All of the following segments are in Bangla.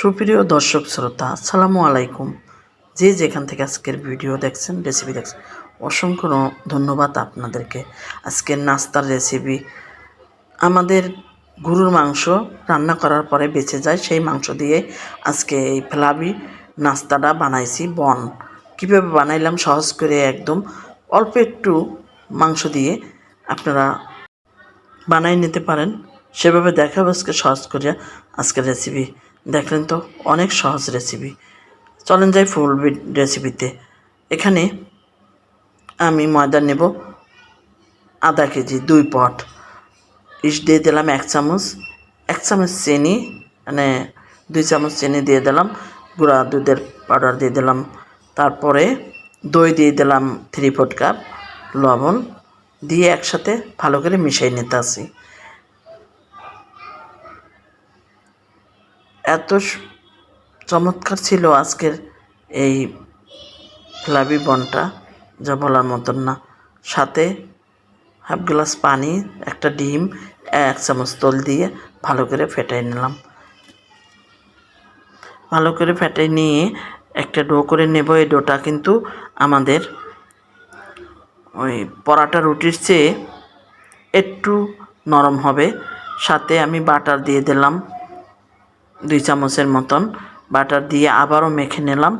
সুপ্রিয় দর্শক শ্রোতা, আসসালামু আলাইকুম। যে যেখান থেকে আজকের ভিডিও দেখছেন রেসিপি দেখছেন, অসংখ্য ধন্যবাদ আপনাদেরকে। আজকের নাস্তার রেসিপি আমাদের গরুর মাংস রান্না করার পরে বেঁচে যায়, সেই মাংস দিয়ে আজকে এই ফ্লাবি নাস্তাটা বানাইছি, বন। কীভাবে বানাইলাম, সহজ করে একদম অল্প একটু মাংস দিয়ে আপনারা বানাই নিতে পারেন। সেভাবে দেখাবো আজকে, সহজ করে আজকের রেসিপি দেখলেন তো, অনেক সহজ রেসিপি চলেন যাই ফুল রেসিপিতে এখানে আমি ময়দা নেব, আধা কেজি, দুই পট। ইস, দিয়ে দিলাম এক চামচ। এক চামচ চিনি মানে দুই চামচ চিনি দিয়ে দিলাম। গুঁড়া দুধের পাউডার দিয়ে দিলাম। তারপরে দই দিয়ে দিলাম থ্রি ফোর্থ কাপ লবণ। দিয়ে একসাথে ভালো করে মিশিয়ে নিতে আসি চমৎকার ছিল আজকের এই ফ্লাবি বনটা, যা বলার মতন না। সাথে হাফ গ্লাস পানি, একটা ডিম, এক চামচ তোল দিয়ে ভালো করে ফেটাই নিলাম। ভালো করে ফেটাই নিয়ে একটা ডো করে নেব। এই ডোটা কিন্তু আমাদের ওই পরাটা রুটির চেয়ে একটু নরম হবে। সাথে আমি বাটার দিয়ে দিলাম। দুই চামচের মতন। বাটার দিয়ে আবারও মেখে নিলাম।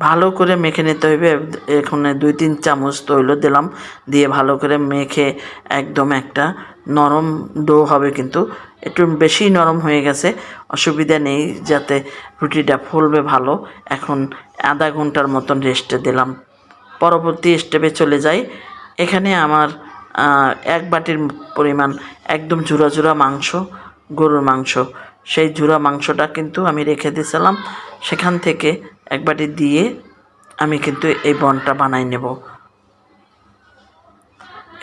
ভালো করে মেখে নিতে হবে এখানে দুই তিন চামচ তৈল দিলাম। দিয়ে ভালো করে মেখে একদম একটা নরম ডো হবে কিন্তু। একটু বেশি নরম হয়ে গেছে। অসুবিধা নেই যাতে রুটিটা ফুলবে ভালো। এখন আধা ঘণ্টার মতন রেস্টে দিলাম। পরবর্তী স্টেপে চলে যাই। এখানে আমার এক বাটির পরিমাণ একদম ঝুরা ঝুরা মাংস, গরুর মাংস। সেই ঝুরা মাংসটা কিন্তু আমি রেখে দিয়েছিলাম। সেখান থেকে এক বাটি দিয়ে আমি কিন্তু এই বনটা বানাই নেব।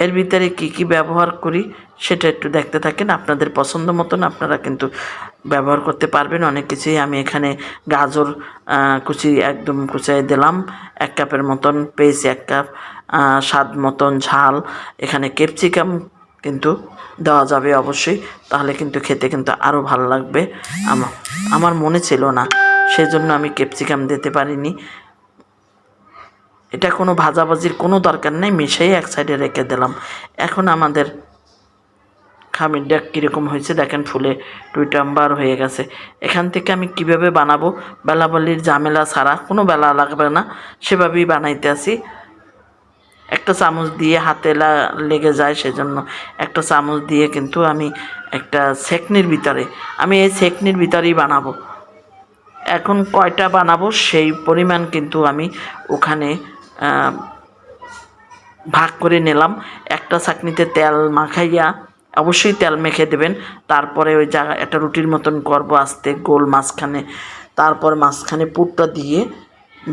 এর ভিতরে কি কি ব্যবহার করি সেটা একটু দেখতে থাকেন। আপনাদের পছন্দ মতন আপনারা কিন্তু ব্যবহার করতে পারবেন। অনেক কিছুই আমি এখানে গাজর কুচি একদম কুচাই দিলাম। এক কাপের মতন পেঁয়াজ এক কাপ স্বাদ মতন ঝাল। এখানে ক্যাপসিকাম কিন্তু দেওয়া যাবে অবশ্যই। তাহলে কিন্তু খেতে কিন্তু আরও ভালো লাগবে। আমার মনে ছিল না। সেজন্য আমি ক্যাপসিকাম দিতে পারিনি। এটা কোনো ভাজাভাজির কোনো দরকার নেই মিশিয়ে এক সাইডে রেখে দিলাম। এখন আমাদের খামিরটা কীরকম হয়েছে দেখেন, ফুলে টুইটাম্বার হয়ে গেছে। এখান থেকে আমি কীভাবে বানাবো? বেলাবলির ঝামেলা ছাড়া কোনো বেলা লাগবে না, সেভাবেই বানাইতে আসি একটা চামচ দিয়ে হাতে লেগে যায় সেজন্য। একটা চামচ দিয়ে কিন্তু আমি একটা সেকনির ভিতরে, আমি এই সেকনির ভিতরেই বানাবো। এখন কয়টা বানাবো? সেই পরিমাণ কিন্তু আমি ওখানে ভাগ করে নিলাম। একটা চাকনিতে তেল মাখাইয়া অবশ্যই তেল মেখে দেবেন। তারপরে ওই জায়গা একটা রুটির মতন করব আস্তে গোল মাঝখানে। তারপর মাঝখানে পুরটা দিয়ে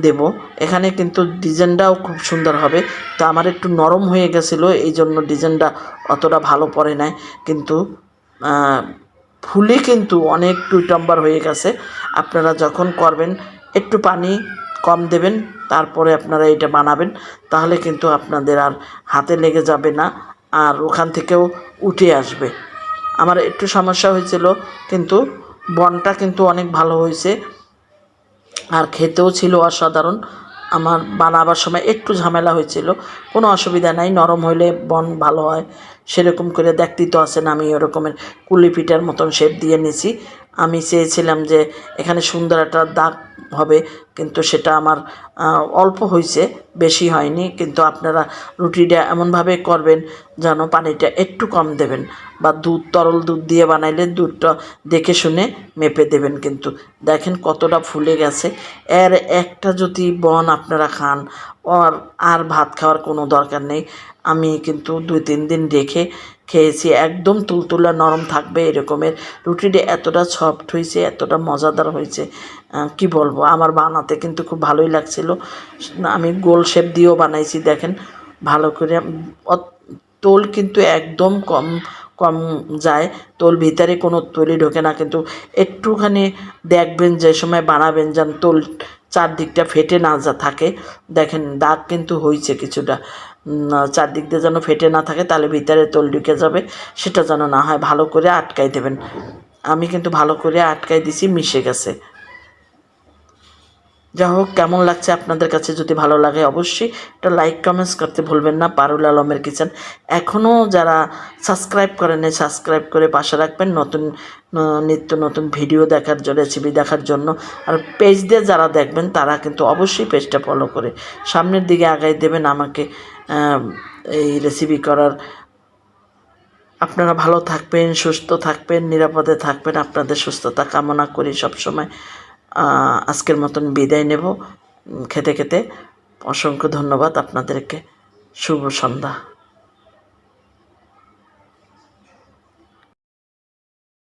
দেব। এখানে কিন্তু ডিজাইনটাও খুব সুন্দর হবে। তো আমার একটু নরম হয়ে গেছিল এই জন্য ডিজাইনটা অতটা ভালো পড়ে নাই। কিন্তু ফুলে কিন্তু অনেক টুইটাম্বার হয়ে গেছে। আপনারা যখন করবেন, একটু পানি কম দেবেন, তারপরে আপনারা এটা বানাবেন। তাহলে কিন্তু আপনাদের আর হাতে লেগে যাবে না, আর ওখান থেকেও উঠে আসবে। আমার একটু সমস্যা হয়েছিল, কিন্তু বনটা কিন্তু অনেক ভালো হয়েছে। আর খেতেও ছিল অসাধারণ। আমার বানাবার সময় একটু ঝামেলা হয়েছিল, কোনো অসুবিধা নাই, নরম হইলে বন ভালো হয়। সেরকম করে দেখতেই তো আছেন, আমি ওরকমের কুলি পিঠার মতন শেপ দিয়ে নিছি। আমি চেয়েছিলাম যে এখানে সুন্দর একটা দাগ হবে, কিন্তু সেটা আমার অল্প হয়েছে, বেশি হয়নি। কিন্তু আপনারা রুটিটা এমনভাবে করবেন যেন পানিটা একটু কম দেবেন বা দুধ, তরল দুধ দিয়ে বানাইলে দুধটা দেখে শুনে মেপে দেবেন। কিন্তু দেখেন কতটা ফুলে গেছে। এর একটা যদি বন আপনারা খান আর আর ভাত খাওয়ার কোনো দরকার নেই। আমি কিন্তু দুই তিন দিন রেখে খেয়েছি, একদম তুলতুলা নরম থাকবে এরকমের। রুটিটা এতটা সফট হয়েছে, এতটা মজাদার হয়েছে কি বলব? আমার বানাতে কিন্তু খুব ভালোই লাগছিল। আমি গোল শেপ দিয়েও বানাইছি, দেখেন, ভালো করে। তোল কিন্তু একদম কম কম যায়। তোল ভিতরে কোনো তলি ঢোকে না, কিন্তু একটুখানি দেখবেন যে সময় বানাবেন, যেন তোল চারদিকটা ফেটে না যা থাকে। দেখেন, দাগ কিন্তু হয়েছে কিছুটা। চারদিক দিয়ে যেন ফেটে না থাকে, তাহলে ভিতরে তোল ঢুকে যাবে, সেটা যেন না হয়। ভালো করে আটকাই দেবেন। আমি কিন্তু ভালো করে আটকাই দিছি, মিশে গেছে। যা হোক, কেমন লাগছে আপনাদের কাছে? যদি ভালো লাগে অবশ্যই একটা লাইক কমেন্টস করতে ভুলবেন না। পারুল আলমের কিচেন। এখনও যারা সাবস্ক্রাইব করেন সাবস্ক্রাইব করে পাশে রাখবেন। নতুন নিত্য নতুন ভিডিও দেখার জন্য রেসিপি দেখার জন্য। আর পেজ দিয়ে যারা দেখবেন, তারা কিন্তু অবশ্যই পেজটা ফলো করে। সামনের দিকে আগাই দেবেন আমাকে। এই রেসিপি করার। আপনারা ভালো থাকবেন, সুস্থ থাকবেন, নিরাপদে থাকবেন। আপনাদের সুস্থতা কামনা করি সবসময়। আজকের মতন বিদায় নেব। খেতে খেতে অসংখ্য ধন্যবাদ আপনাদেরকে। শুভ সন্ধ্যা।